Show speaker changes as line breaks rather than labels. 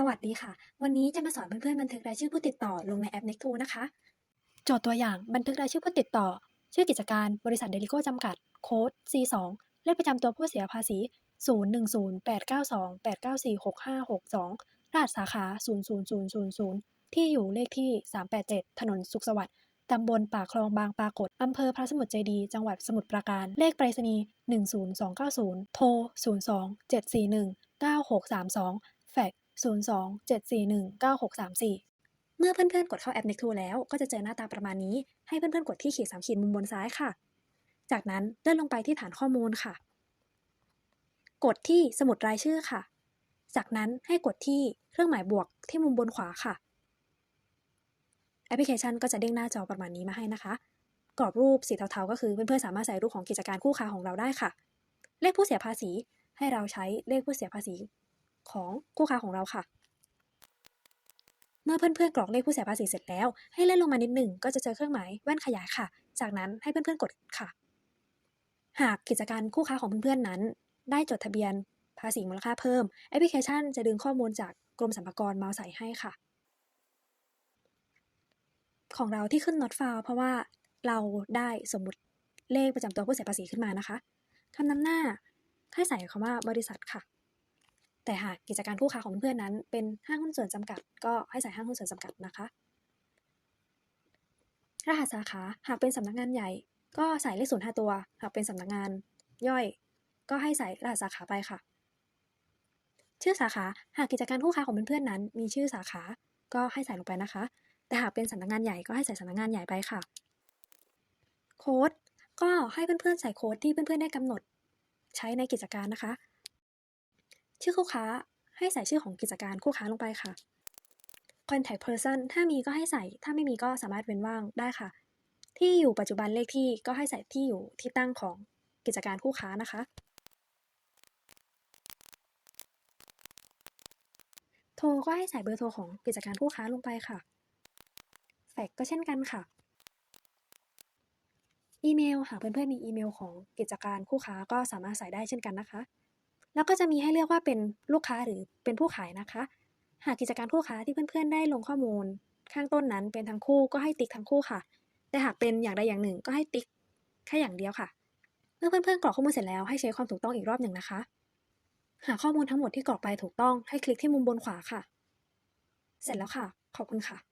สวัสดีค่ะ วันนี้จะมาสอนเพื่อนๆบันทึกรายชื่อผู้ติดต่อลงในแอป Next to นะคะ โจทย์ตัวอย่างบันทึกรายชื่อผู้ติดต่อ ชื่อกิจการบริษัทเดลิโกจำกัด โค้ด C2 เลขประจำตัวผู้เสียภาษี 0108928946562รหัสสาขา00000 ที่อยู่เลขที่ 387 ถนนสุขสวัสดิ์ตำบลปากคลองบางปรากฏ อำเภอพระสมุทรเจดี จังหวัดสมุทรปราการ เลขไปรษณีย์ 10290 โทร 02 741 9632 แฟก ซ์02 741 9634 เมื่อเพื่อนๆ กดเข้าแอป Next to แล้วก็จะเจอหน้าตาประมาณนี้ ให้เพื่อนๆ กดที่ขีดสามขีดมุมบนซ้ายค่ะ จากนั้นเลื่อนลงไปที่ฐานข้อมูลค่ะ กดที่สมุดรายชื่อค่ะ จากนั้นให้กดที่เครื่องหมายบวกที่มุมบนขวาค่ะ แอปพลิเคชันก็จะเด้งหน้าจอประมาณนี้มาให้นะคะ กรอบรูปสีเทาๆ ก็คือเพื่อนๆ สามารถใส่รูปของกิจการคู่ค้าของเราได้ค่ะ เลขผู้เสียภาษีให้เราใช้เลขผู้เสียภาษี ของคู่ค้าของเราค่ะ เมื่อเพื่อนๆกรอกเลขผู้เสียภาษีเสร็จแล้ว ให้เลื่อนลงมานิดหนึ่งก็จะเจอเครื่องหมายแว่นขยายค่ะ จากนั้นให้เพื่อนๆกดค่ะ หากกิจการคู่ค้าของเพื่อนๆนั้น ได้จดทะเบียนภาษีมูลค่าเพิ่มแอปพลิเคชันจะดึงข้อมูลจากกรมสรรพากรมาใส่ให้ค่ะ ของเราที่ขึ้น not found เพราะว่าเราได้สมมติเลขประจำตัวผู้เสียภาษีขึ้นมานะคะคำนำหน้าให้ใส่คำว่าบริษัทค่ะ แต่หากกิจการคู่ค้าของเพื่อนนั้น เป็นห้างหุ้นส่วนจำกัด ก็ให้ใส่ห้างหุ้นส่วนจำกัดนะคะ รหัสสาขาหากเป็นสำนักงานใหญ่ ก็ใส่เลขศูนย์ห้าตัว หากเป็นสำนักงานย่อย ก็ให้ใส่รหัสสาขาไปค่ะ ชื่อสาขาหากกิจการคู่ค้าของเพื่อนๆนั้น มีชื่อสาขา ก็ให้ใส่ลงไปนะคะ แต่หากเป็นสำนักงานใหญ่ก็ให้ใส่สำนักงานใหญ่ไปค่ะ โค้ดก็ให้เพื่อนๆใส่โค้ดที่เพื่อนๆได้กำหนด ใช้ในกิจการนะคะ ชื่อคู่ค้าให้ใส่ชื่อของกิจการคู่ค้าลงไปค่ะ contact person ถ้ามีก็ให้ใส่ ถ้าไม่มีก็สามารถเว้นว่างได้ค่ะ ที่อยู่ปัจจุบันเลขที่ก็ให้ใส่ที่อยู่ที่ตั้งของกิจการคู่ค้านะคะ โทรก็ให้ใส่เบอร์โทรของกิจการคู่ค้าลงไปค่ะแฟกซ์ก็เช่นกันค่ะ อีเมลหากเพื่อนๆมีอีเมลของกิจการคู่ค้าก็สามารถใส่ได้เช่นกันนะคะ แล้วก็จะมีให้เลือกว่าเป็นลูกค้าหรือเป็นผู้ขายนะคะ หากกิจการคู่ค้าที่เพื่อนๆ ได้ลงข้อมูล ข้างต้นนั้นเป็นทั้งคู่ก็ให้ติ๊กทั้งคู่ค่ะ แต่หากเป็นอย่างใดอย่างหนึ่งก็ให้ติ๊กแค่อย่างเดียวค่ะ เมื่อเพื่อนๆกรอกข้อมูลเสร็จแล้วให้เช็คความถูกต้องอีกรอบหนึ่งนะคะ หากข้อมูลทั้งหมดที่กรอกไปถูกต้องให้คลิกที่มุมบนขวาค่ะ เสร็จแล้วค่ะ ขอบคุณค่ะ